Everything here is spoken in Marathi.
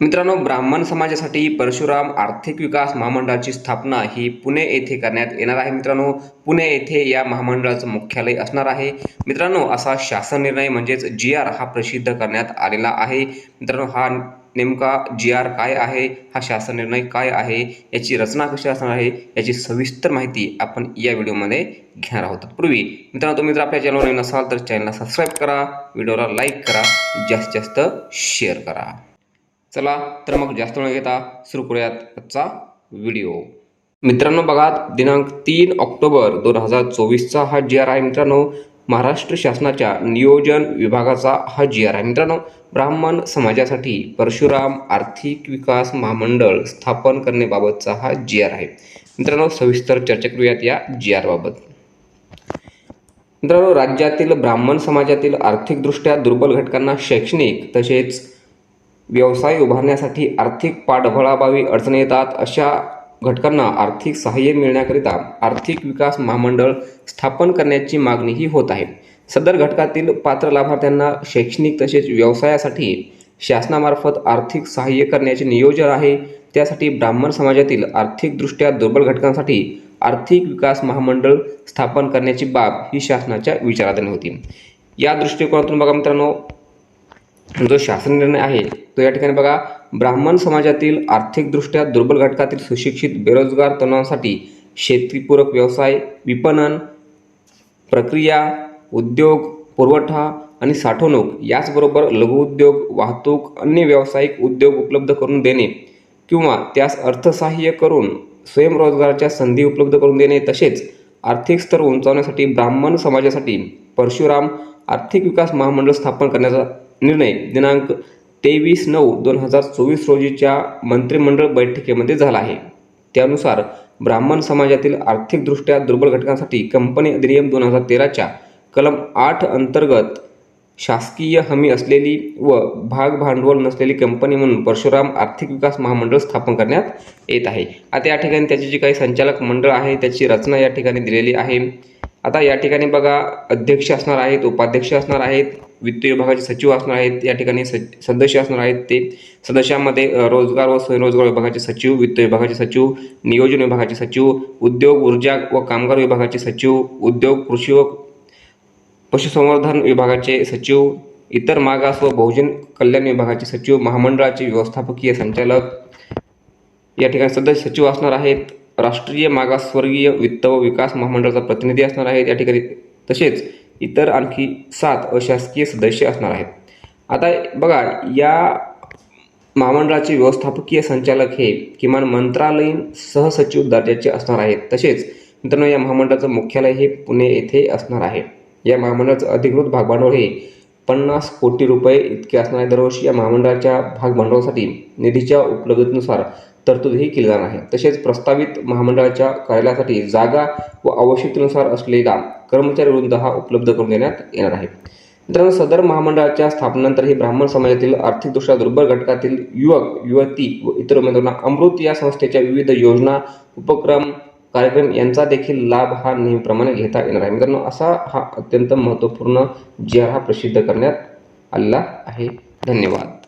मित्रांनो ब्राह्मण समाजासाठी परशुराम आर्थिक विकास महामंडळाची स्थापना ही पुणे येथे करण्यात येणार आहे. मित्रांनो पुणे येथे या महामंडळाचं मुख्यालय असणार आहे. मित्रांनो असा शासन निर्णय म्हणजेच जी आर हा प्रसिद्ध करण्यात आलेला आहे. मित्रांनो हा नेमका जी आर काय आहे? हा शासन निर्णय काय आहे? याची रचना कशी असणार आहे? याची सविस्तर माहिती आपण या व्हिडिओमध्ये घेणार आहोत. पूर्वी मित्रांनो तुम्ही जर आपल्या चॅनलवर नसाल तर चॅनलला सबस्क्राईब करा व्हिडिओला लाईक करा जास्तीत जास्त शेअर करा. चला तर मग जास्त न घेता सुरू करूयात आजचा व्हिडिओ मित्रांनो बघा दिनांक तीन ऑक्टोबर दोन हजार चोवीसचा हा जी आर आहे मित्रांनो महाराष्ट्र शासनाच्या नियोजन विभागाचा हा जी आर आहे मित्रांनो ब्राह्मण समाजासाठी परशुराम आर्थिक विकास महामंडळ स्थापन करण्याबाबतचा हा जी आर आहे मित्रांनो सविस्तर चर्चा करूयात या जी आरबाबत मित्रांनो राज्यातील ब्राह्मण समाजातील आर्थिकदृष्ट्या दुर्बल घटकांना शैक्षणिक तसेच व्यवसाय उभारण्यासाठी आर्थिक पाठबळाभावी अडचणी येतात. अशा घटकांना आर्थिक सहाय्य मिळण्याकरिता आर्थिक विकास महामंडळ स्थापन करण्याची मागणीही होत आहे. सदर घटकातील पात्र लाभार्थ्यांना शैक्षणिक तसेच व्यवसायासाठी शासनामार्फत आर्थिक सहाय्य करण्याचे नियोजन आहे. त्यासाठी ब्राह्मण समाजातील आर्थिकदृष्ट्या दुर्बल घटकांसाठी आर्थिक विकास महामंडळ स्थापन करण्याची बाब ही शासनाच्या विचाराधीन होती. या दृष्टिकोनातून बघा मित्रांनो जो शासन निर्णय आहे तो या ठिकाणी बघा. ब्राह्मण समाजातील आर्थिकदृष्ट्या दुर्बल घटकातील सुशिक्षित बेरोजगार तरुणांसाठी शेतीपूरक व्यवसाय विपणन प्रक्रिया उद्योग पुरवठा आणि साठवणूक याचबरोबर लघुउद्योग वाहतूक अन्य व्यावसायिक उद्योग उपलब्ध करून देणे किंवा त्यास अर्थसहाय्य करून स्वयंरोजगाराच्या संधी उपलब्ध करून देणे तसेच आर्थिक स्तर उंचावण्यासाठी ब्राह्मण समाजासाठी परशुराम आर्थिक विकास महामंडळ स्थापन करण्याचा निर्णय दिनांक तेवीस नऊ दोन हजार चोवीस रोजीच्या मंत्रिमंडळ बैठकीमध्ये झाला आहे. त्यानुसार ब्राह्मण समाजातील आर्थिकदृष्ट्या दुर्बल घटकांसाठी कंपनी अधिनियम दोन हजार तेराच्या कलम आठ अंतर्गत शासकीय हमी असलेली व भाग भांडवल नसलेली कंपनी म्हणून परशुराम आर्थिक विकास महामंडळ स्थापन करण्यात येत आहे. आता या ठिकाणी त्याची जी काही संचालक मंडळ आहे त्याची रचना या ठिकाणी दिलेली आहे. आता या ठिकाणी बघा अध्यक्ष असणार आहेत उपाध्यक्ष असणार आहेत. वित्त विभागाचे सचिव असणार आहेत या ठिकाणी स सदस्य असणार आहेत. ते सदस्यांमध्ये रोजगार व स्वयंरोजगार विभागाचे सचिव वित्त विभागाचे सचिव नियोजन विभागाचे सचिव उद्योग ऊर्जा व कामगार विभागाचे सचिव उद्योग कृषी व पशुसंवर्धन विभागाचे सचिव इतर मागास व बहुजन कल्याण विभागाचे सचिव महामंडळाचे व्यवस्थापकीय संचालक या ठिकाणी सदस्य सचिव असणार आहेत. राष्ट्रीय मागासवर्गीय वित्त व विकास महामंडळाचा प्रतिनिधी असणार आहेत. या ठिकाणी तसेच इतर आणखी सात अशासकीय सदस्य असणार आहेत. आता बघा या महामंडळाचे व्यवस्थापकीय संचालक हे किमान मंत्रालयीन सहसचिव दर्जाचे असणार आहेत. तसेच मित्रांनो या महामंडळाचं मुख्यालय हे पुणे येथे असणार आहे. या महामंडळाचं अधिकृत भागभांडवल हे पन्नास कोटी रुपये इतके असणार आहे. दरवर्षी या महामंडळाच्या भागभांडवलासाठी निधीच्या उपलब्धतेनुसार तरतूदही केली जाणार आहे तसेच प्रस्तावित महामंडळाच्या कार्यालयासाठी जागा व आवश्यकतेनुसार असलेला कर्मचारी वृंद हा उपलब्ध करून देण्यात येणार आहे. मित्रांनो सदर महामंडळाच्या स्थापनेनंतरही ब्राह्मण समाजातील आर्थिकदृष्ट्या दुर्बल घटकातील युवक युवती व इतर उमेदवारांना अमृत या संस्थेच्या विविध योजना उपक्रम कार्यक्रम यांचा देखील लाभ हा नेहमीप्रमाणे घेता येणार आहे. मित्रांनो असा हा अत्यंत महत्त्वपूर्ण जी हा प्रसिद्ध करण्यात आलेला आहे. धन्यवाद.